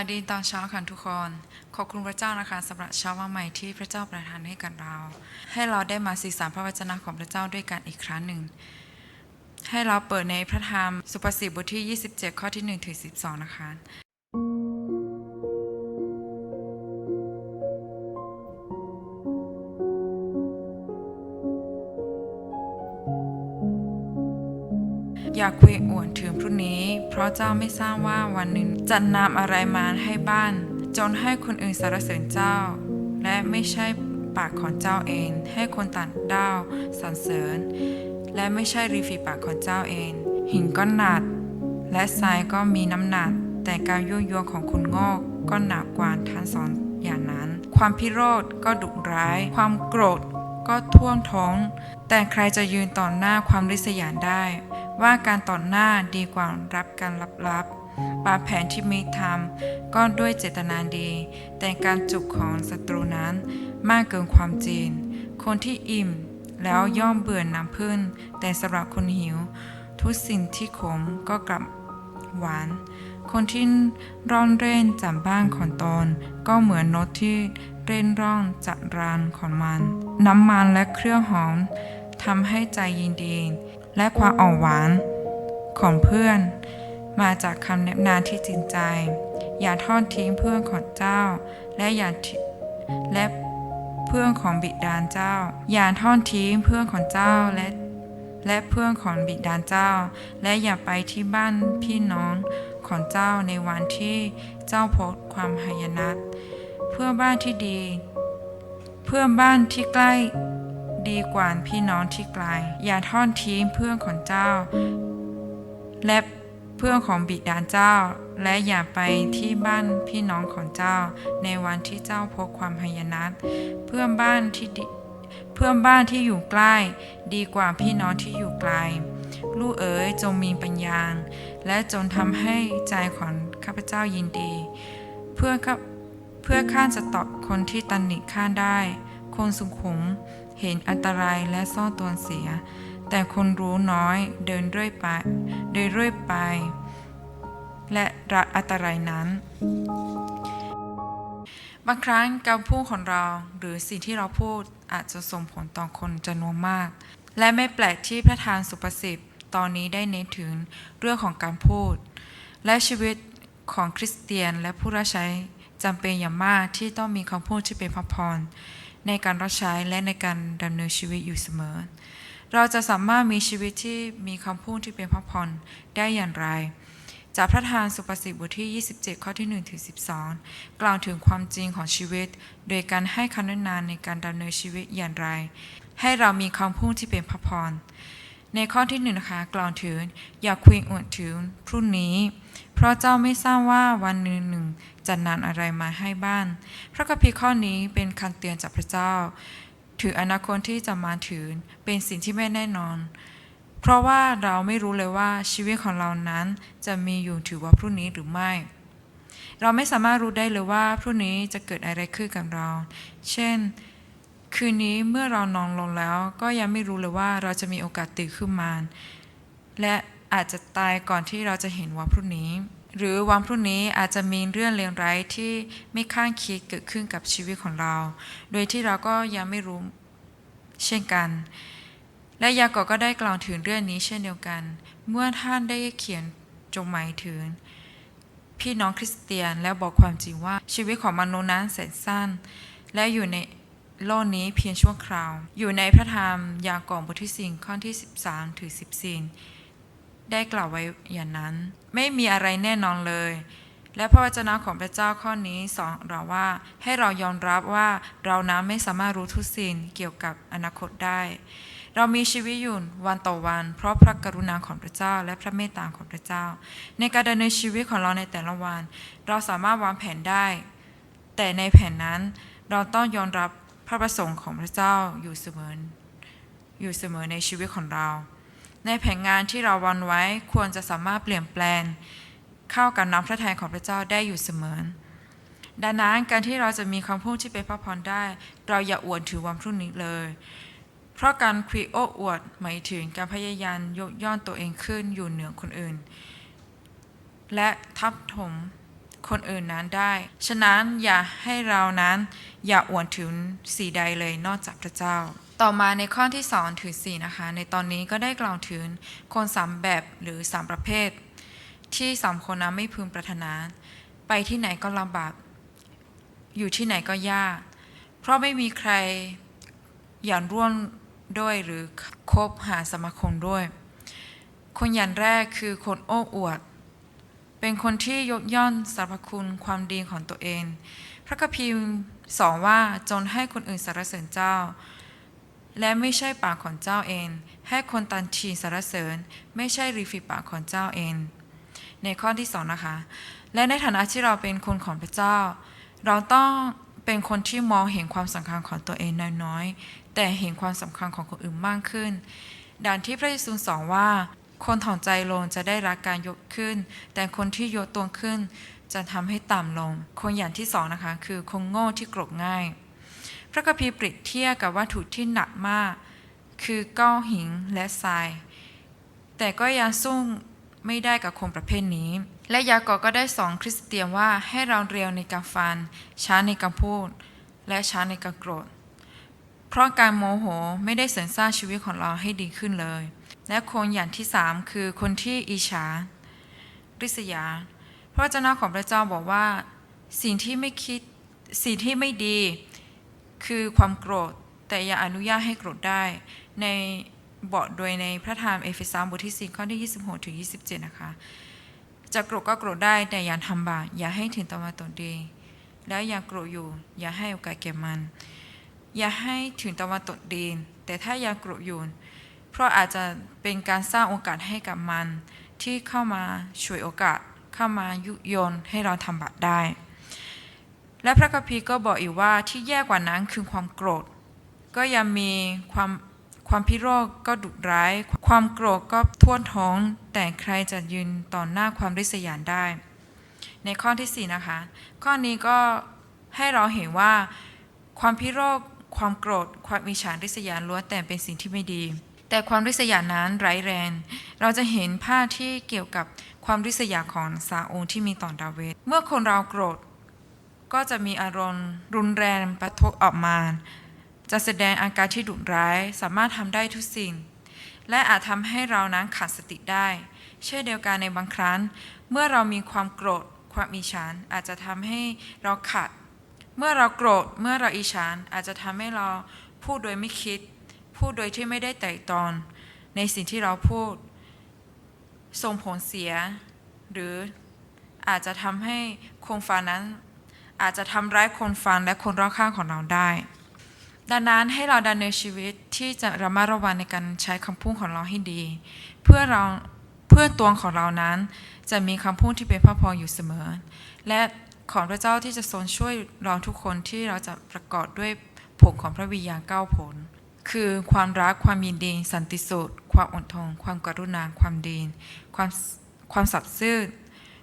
วัสดีตอนเช้าค่ะทุกคน ขอบคุณพระเจ้านะคะสำหรับเช้าวันใหม่ที่พระเจ้าประทานให้กับเรา ให้เราได้มาศึกษาพระวจนะของพระเจ้าด้วยกันอีกครั้งหนึ่ง ให้เราเปิดในพระธรรมสุภาษิตบทที่ 27 ข้อที่1ถึง12 นะคะ อย่าคุยอวดถึงพรุ่งนี้ เพราะเจ้าไม่ทราบว่าวันหนึ่งจะนำอะไรมาให้บ้าน จนให้คนอื่นสรรเสริญเจ้า และไม่ใช่ปากของเจ้าเอง ให้คนต่างด้าวสรรเสริญ และไม่ใช่ริฟีปากของเจ้าเอง หินก็หนักและทรายก็มีน้ำหนัก แต่การยั่วยวนของคนโง่ก็หนักกว่าทั้งสองอย่างนั้น ความพิโรธก็ดุร้าย ความโกรธก็ท่วมท้อง แต่ใครจะยืนต่อหน้าความริษยาได้ ว่าการต่อหน้าดีกว่ารับการลับๆบาดแผนที่มิทำก็ด้วยเจตนาดี แต่การจุกของศัตรูนั้นมากเกินความจริง คนที่อิ่มแล้วย่อมเบื่อน้ำพึ่งแต่สำหรับคนหิว ทุกสิ่งที่ขมก็กลับหวาน คนที่ร่อนเร่นจากบ้านของตนก็เหมือนนกที่เร่นร่อนจากรานของมัน น้ำมันและเครื่องหอมทำให้ใจยินดี และความอ่อนหวานของเพื่อน มาจากคำแนะนำที่จริงใจ อย่าทอดทิ้งเพื่อนของเจ้า และอย่าและเพื่อนของบิดาเจ้า อย่าทอดทิ้งเพื่อนของเจ้าและและเพื่อนของบิดาเจ้า และอย่าไปที่บ้านพี่น้องของเจ้าในวันที่เจ้าพบความหายนะเพื่อบ้านที่ดี เพื่อบ้านที่ใกล้ ดีกว่าพี่น้องที่ไกล อย่าทอดทิ้งเพื่อนของเจ้า และเพื่อนของบิดาเจ้า และอย่าไปที่บ้านพี่น้องของเจ้า ในวันที่เจ้าพบความหายนะเพื่อนบ้านที่ดีเพื่อนบ้านที่อยู่ใกล้ ดีกว่าพี่น้องที่อยู่ไกล ลูกเอ๋ยจงมีปัญญาและจงทำให้ใจของข้าพเจ้ายินดี เพื่อข้าเพื่อข้าจะตอบคนที่ตันหนิข้าได้ คนสุขุม เห็นอันตรายและซ่อนตัวเสีย แต่คนรู้น้อยเดินเรื่อยไป เดินเรื่อยไป และรักอันตรายนั้น บางครั้งการพูดของเราหรือสิ่งที่เราพูดอาจจะส่งผลต่อคนจำนวนมาก และไม่แปลกที่พระทานสุภาษิตตอนนี้ได้เน้นถึงเรื่องของการพูด และชีวิตของคริสเตียนและผู้รับใช้จำเป็นอย่างมากที่ต้องมีคำพูดที่เป็นพระพร ในการรับใช้และในการดำเนินชีวิตอยู่เสมอ เราจะสามารถมีชีวิตที่มีคำพูดที่เป็นพระพรได้อย่างไร จากพระทานสุภาษิตบทที่ 27 ข้อที่1ถึง12 กล่าวถึงความจริงของชีวิต โดยการให้คำแนะนำในการดำเนินชีวิตอย่างไร ให้เรามีคำพูดที่เป็นพระพรในข้อที่หนึ่งนะคะกล่าวถึงอย่าคุยอวดถึงพรุ่งนี้ เพราะเจ้าไม่ทราบว่าวันหนึ่งหนึ่ง จะนานอะไรมาให้บ้าน พระคัมภีร์ข้อนี้เป็นคำเตือนจากพระเจ้า ถืออนาคตที่จะมาถึงเป็นสิ่งที่ไม่แน่นอน เพราะว่าเราไม่รู้เลยว่าชีวิตของเรานั้นจะมีอยู่ถือว่าพรุ่งนี้หรือไม่ เราไม่สามารถรู้ได้เลยว่าพรุ่งนี้จะเกิดอะไรขึ้นกับเรา เช่นคืนนี้เมื่อเรานอนลงแล้วก็ยังไม่รู้เลยว่าเราจะมีโอกาสตื่นขึ้นมา และอาจจะตายก่อนที่เราจะเห็นวันพรุ่งนี้ หรือวันพรุ่งนี้อาจจะมีเรื่องเลวร้ายที่ไม่คาดคิดเกิดขึ้นกับชีวิตของเรา โดยที่เราก็ยังไม่รู้เช่นกัน และยากอก็ได้กล่าวถึงเรื่องนี้เช่นเดียวกัน เมื่อท่านได้เขียนจงหมายถึง พี่น้องคริสเตียนและบอกความจริงว่าชีวิตของมนุษย์นั้นแสนสั้น และอยู่ในโลกนี้เพียงชั่วคราว อยู่ในพระธรรมยากอบบทที่สี่ข้อที่ 13ถึง14 ได้กล่าวไว้อย่างนั้น ไม่มีอะไรแน่นอนเลย และพระวจนะของพระเจ้าข้อนี้สอนเราว่าให้เรายอมรับว่าเรานั้นไม่สามารถรู้ทุกสิ่งเกี่ยวกับอนาคตได้ เรามีชีวิตอยู่วันต่อวัน เพราะพระกรุณาของพระเจ้า และพระเมตตาของพระเจ้า ในการดำเนินชีวิตของเราในแต่ละวัน เราสามารถวางแผนได้ แต่ในแผนนั้นเราต้องยอมรับพระประสงค์ของพระเจ้าอยู่เสมออยู่เสมอในชีวิตของเรา ในแผนงานที่เราวันไว้ควรจะสามารถเปลี่ยนแปลง เข้ากับน้ำพระทัยของพระเจ้าได้อยู่เสมอ ดังนั้นการที่เราจะมีคำพูดที่เป็นพระพรได้ เราอย่าอวดถือวันพรุ่งนี้เลย เพราะการคุยโอ้อวดหมายถึงการพยายามยกย่อนตัวเองขึ้นอยู่เหนือคนอื่น และทับถมคนอื่นนั้นได้ ฉะนั้นอย่าให้เรานั้นอย่าอวดถึงสิ่ใดเลยนอกจากพระเจ้า ต่อมาในข้อที่2ถึง4นะคะ ในตอนนี้ก็ได้กล่าวถึงคนสามแบบหรือสามประเภท ที่สามคนนั้นไม่พึงปรารถนา ไปที่ไหนก็ลำบาก อยู่ที่ไหนก็ยาก เพราะไม่มีใครอยากร่วมด้วยหรือคบหาสมาคมด้วย คนอย่างแรกคือคนโอ้อวด เป็นคนที่ยกย่องสรรพคุณความดีของตัวเอง พระคัมภีร์สอนว่าจนให้คนอื่นสรรเสริญเจ้า และไม่ใช่ปากของเจ้าเอง ให้คนตันทีสรรเสริญ ไม่ใช่ริฟีปากของเจ้าเอง ในข้อที่สองนะคะ และในฐานะที่เราเป็นคนของพระเจ้า เราต้องเป็นคนที่มองเห็นความสำคัญของตัวเองน้อยๆแต่เห็นความสำคัญของคนอื่นมากขึ้นดังที่พระเยซูสอนว่า คนถ่อมใจลงจะได้รับการยกขึ้น แต่คนที่ยกตัวขึ้น จะทำให้ต่ำลง คนอย่างที่สองนะคะ คือคนโง่ที่โกรธง่าย ระคัมภีร์เปรียบเทียบกับวัตถุที่หนักมาก คือก้อนหินและทราย แต่ก็ยังสู้ไม่ได้กับคนประเภทนี้ และยากอก็ได้สอนคริสเตียนว่าให้เราเร็วในการฟัน ช้าในการพูด และช้าในการโกรธ เพราะการโมโหไม่ได้เสริมสร้างชีวิตของเราให้ดีขึ้นเลย และคนอย่างที่สามคือคนที่อิจฉาริษยา พระวจนะของพระเจ้าบอกว่า สิ่งที่ไม่คิดสิ่งที่ไม่ดี คือความโกรธแต่อย่าอนุญาตให้โกรธได้ ในบอกโดยในพระธรรมเอเฟซัสบทที่4ข้อที่26ถึง27 นะคะ จะโกรธก็โกรธได้แต่อย่าทำบาปอย่าให้ถึงตะวันตกดีแล้วอย่าโกรธอยู่ อย่าให้โอกาสแก่มัน อย่าให้ถึงตะวันตกดีแต่ถ้ายังโกรธอยู่เพราะอาจจะเป็นการสร้างโอกาสให้กับมัน ที่เข้ามาช่วยโอกาสเข้ามายุยงให้เราทำบาปได้ และพระคัมภีร์ก็บอกอีกว่าที่แย่กว่านั้นคือความโกรธ ก็ยังมีความความพิโรธก็ดุร้าย ความโกรธก็ท่วมท้อง แต่ใครจะยืนต่อหน้าความริษยาได้ ในข้อที่ 4 นะคะ ข้อนี้ก็ให้เราเห็นว่า ความพิโรธความโกรธ ความอิฉาริษยาล้วนแต่เป็นสิ่งที่ไม่ดี แต่ความริษยานั้นร้ายแรง เราจะเห็นภาพที่เกี่ยวกับความริษยาของซาอูลที่มีต่อดาเวดเมื่อคนเราโกรธ ก็จะมีอารมณ์รุนแรงประทุออกมา จะแสดงอาการที่ดุร้ายสามารถทำได้ทุกสิ่ง และอาจทำให้เรานั้นขาดสติได้ เช่นเดียวกันในบางครั้ง เมื่อเรามีความโกรธความอิจฉาอาจจะทำให้เราขาดเมื่อเราโกรธเมื่อเราอิจฉาอาจจะทำให้เราพูดโดยไม่คิด พูดโดยที่ไม่ได้ไตร่ตรองในสิ่งที่เราพูด ส่งผลเสีย หรืออาจจะทำให้คนฟังนั้น อาจจะทำร้ายคนฟังและคนรอบข้างของเราได้ ดังนั้นให้เราดำเนินชีวิตที่จะระมัดระวังในการใช้คำพูดของเราให้ดี เพื่อเราเพื่อตัวของเรานั้น จะมีคำพูดที่เป็นพระพรอยู่เสมอ และขอพระเจ้าที่จะทรงช่วยเราทุกคนที่เราจะประกอบด้วยผลของพระวิญญาณเก้าผล คือความรักความยินดีสันติสุขความอดทนความกรุณาความดี ความความสัตย์ซื่อ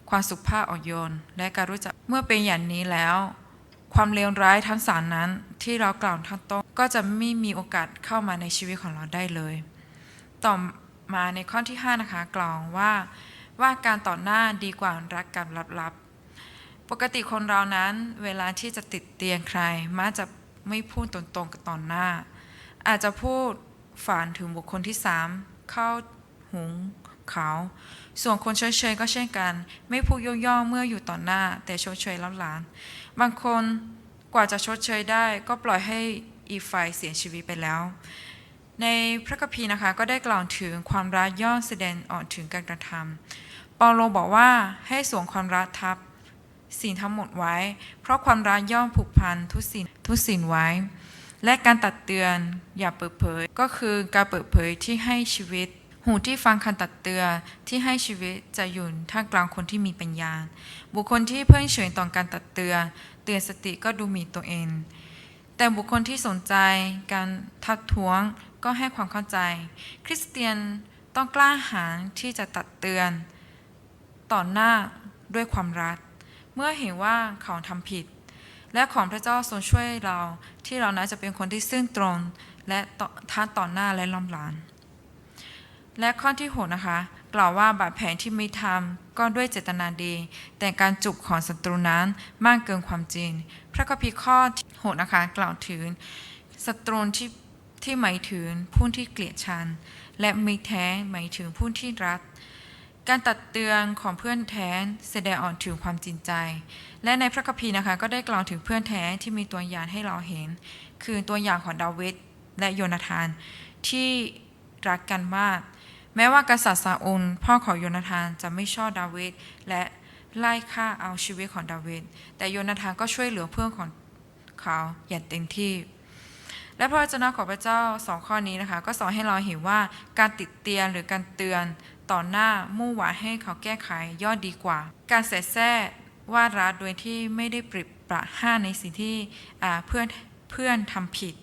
ความสุภาพอ่อนโยน และการรู้จักเมื่อเป็นอย่างนี้แล้ว ความเลวร้ายทั้งสามนั้นที่เรากล่าวทั้งต้นก็จะไม่มีโอกาสเข้ามาในชีวิตของเราได้เลย ต่อมาในข้อที่ 5 นะคะกล่าวว่า ว่าการต่อหน้าดีกว่ารักกันลับๆ ปกติคนเรานั้นเวลาที่จะติดเตียงใครมักจะไม่พูดตรงๆกับต่อหน้า อาจจะพูดฝันถึงบุคคลที่สามเข้าหุง เขา ส่วนคนเฉยก็เช่นกัน ไม่พูดย่อๆเมื่ออยู่ต่อหน้า แต่ชดเชยแล้วหลาน บางคนกว่าจะชดเชยได้ก็ปล่อยให้อีกฝ่ายเสียชีวิตไปแล้ว ในพระคัมภีร์นะคะก็ได้กล่าวถึงความรักย่อแสดงออกถึงการกระทำเปาโลบอกว่าให้สวมความรักทับสิ่งทั้งหมดไว้ เพราะความรักย่อมผูกพันทุกสิ่งทุกสิ่งไว้ และการตัดเตือนอย่าเปิดเผย ก็คือการเปิดเผยที่ให้ชีวิต หูที่ฟังคำตัดเตือนที่ให้ชีวิตจะอยู่ท่ามกลางคนที่มีปัญญา บุคคลที่เพิ่งเฉยต่อการตัดเตือนเตือนสติก็ดูหมีตัวเอง แต่บุคคลที่สนใจการทักท้วงก็ให้ความเข้าใจ คริสเตียนต้องกล้าหาญที่จะตัดเตือน ต่อหน้าด้วยความรักเมื่อเห็นว่าเขาทำผิด และของพระเจ้าทรงช่วยเราที่เรานั้นจะเป็นคนที่ซื่อตรง และท่าต่อหน้าและล้อมหลาน และข้อที่หกนะคะ กล่าวว่าบาดแผลที่ไม่ทำก็ด้วยเจตนาดี แต่การจุบของศัตรูนั้นมากเกินความจริง พระคัมภีร์ข้อหกนะคะ กล่าวถึงศัตรูที่ที่หมายถึงผู้ที่เกลียดชันและมิแท้หมายถึงผู้ที่รักการตัดเตือนของเพื่อนแท้แสดงออกถึงความจริงใจ และในพระคัมภีร์นะคะก็ได้กล่าวถึงเพื่อนแท้ที่มีตัวอย่างให้เราเห็น คือตัวอย่างของดาวิดและโยนาธานที่รักกันมาก แม้ว่ากษัตริย์ซาอุลพ่อของโยนาธานจะไม่ชอบดาวิดและไล่ฆ่าเอาชีวิตของดาวิดแต่โยนาธานก็ช่วยเหลือเพื่อนของเขาอย่างเต็มที่ และพระวจนะของพระเจ้าสองข้อนี้นะคะ ก็สอนให้เราเห็นว่าการติดเตียนหรือการเตือนต่อหน้ามุ่งหวังให้เขาแก้ไขย่อดีกว่า การเสแสร้ว่าร้ายโดยที่ไม่ได้ปริบประห้าในสิ่งที่เพื่อนเพื่อนทำผิด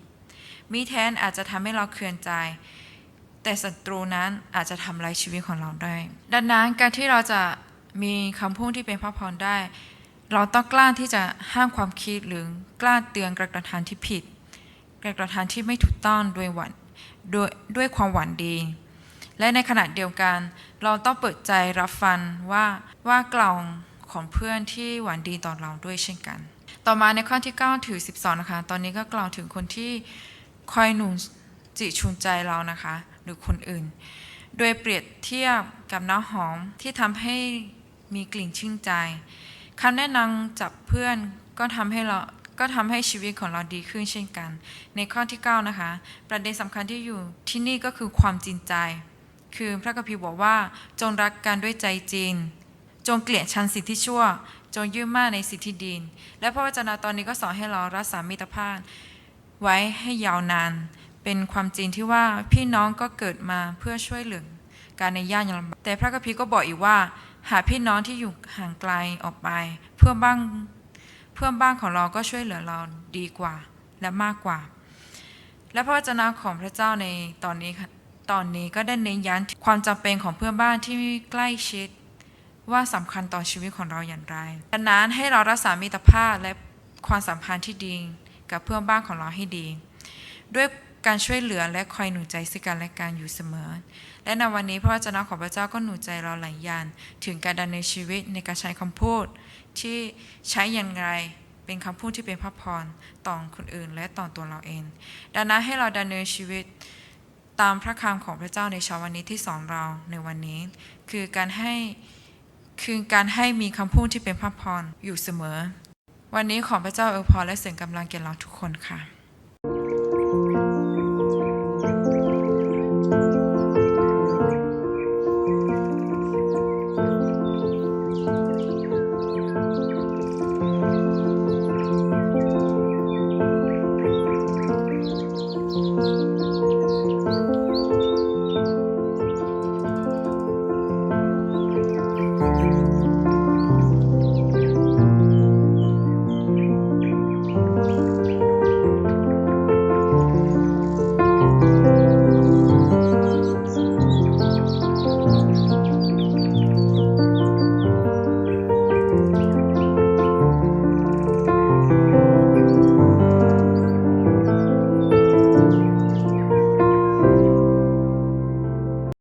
มิแทนอาจจะทำให้เราเคืองใจ แต่ศัตรูนั้นอาจจะทำลายชีวิตของเราได้ ดังนั้นการที่เราจะมีคำพูดที่เป็นพระพรได้ เราต้องกล้าที่จะห้ามความคิดหรือกล้าเตือนกระทำที่ผิดการกระทำที่ไม่ถูกต้องโดยหวังโดยด้วยความหวังดี และในขณะเดียวกัน เราต้องเปิดใจรับฟังว่าว่ากล่าวของเพื่อนที่หวังดีต่อเราด้วยเช่นกัน ต่อมาในข้อที่9ถือ12 นะคะ ตอนนี้ก็กล่าวถึงคนที่คอยหนุนจิตชูนใจเรานะคะ หรือคนอื่น โดยเปรียบเทียบกับน้ำหอมที่ทำให้มีกลิ่นชื่นใจคำแนะนำจากเพื่อนก็ทำให้เราก็ทำให้ชีวิตของเราดีขึ้นเช่นกัน ในข้อที่ 9 นะคะ ประเด็นสำคัญที่อยู่ที่นี่ก็คือความจริงใจ คือพระคัมภีบอกว่าจงรักกันด้วยใจจริง จงเกลียดชังสิ่งที่ชั่ว จงยื่นมั่นในสิ่งที่ดีและพระวจนะตอนนี้ก็สอนให้เรารักษามิตรภาพไว้ให้ยาวนาน เป็นความจริงที่ว่าพี่น้องก็เกิดมาเพื่อช่วยเหลือการในยากอย่างลำบากแต่พระคัมภีร์ก็บอกอีกว่า หาพี่น้องที่อยู่ห่างไกลออกไป เพื่อบ้างเพื่อนบ้านของเราก็ช่วยเหลือเราดีกว่าและมากกว่า และพระวจนะของพระเจ้าในตอนนี้ตอนนี้ก็ได้เน้นย้ำความจำเป็นของเพื่อนบ้านที่ใกล้ชิด ว่าสำคัญต่อชีวิตของเราอย่างไรดังนั้นให้เรารักษามิตรภาพและความสัมพันธ์ที่ดีกับเพื่อนบ้านของเราให้ดี ด้วย การช่วยเหลือและคอยหนุนใจซึ่งกันและกันอยู่เสมอ และในวันนี้พระวจนะของพระเจ้าก็หนุนใจเราหลายอย่างถึงการดำเนินชีวิตในการใช้คำพูด ที่ใช้อย่างไรเป็นคำพูดที่เป็นพระพรต่อคนอื่นและต่อตัวเราเอง ดังนั้นให้เราดำเนินชีวิตตามพระคำของพระเจ้าในเช้าวันนี้ที่สอนเราในวันนี้ คือการให้คือการให้มีคำพูดที่เป็นพระพรอยู่เสมอ วันนี้ขอพระเจ้าอวยพรและเสริมกำลังแก่เราทุกคนค่ะ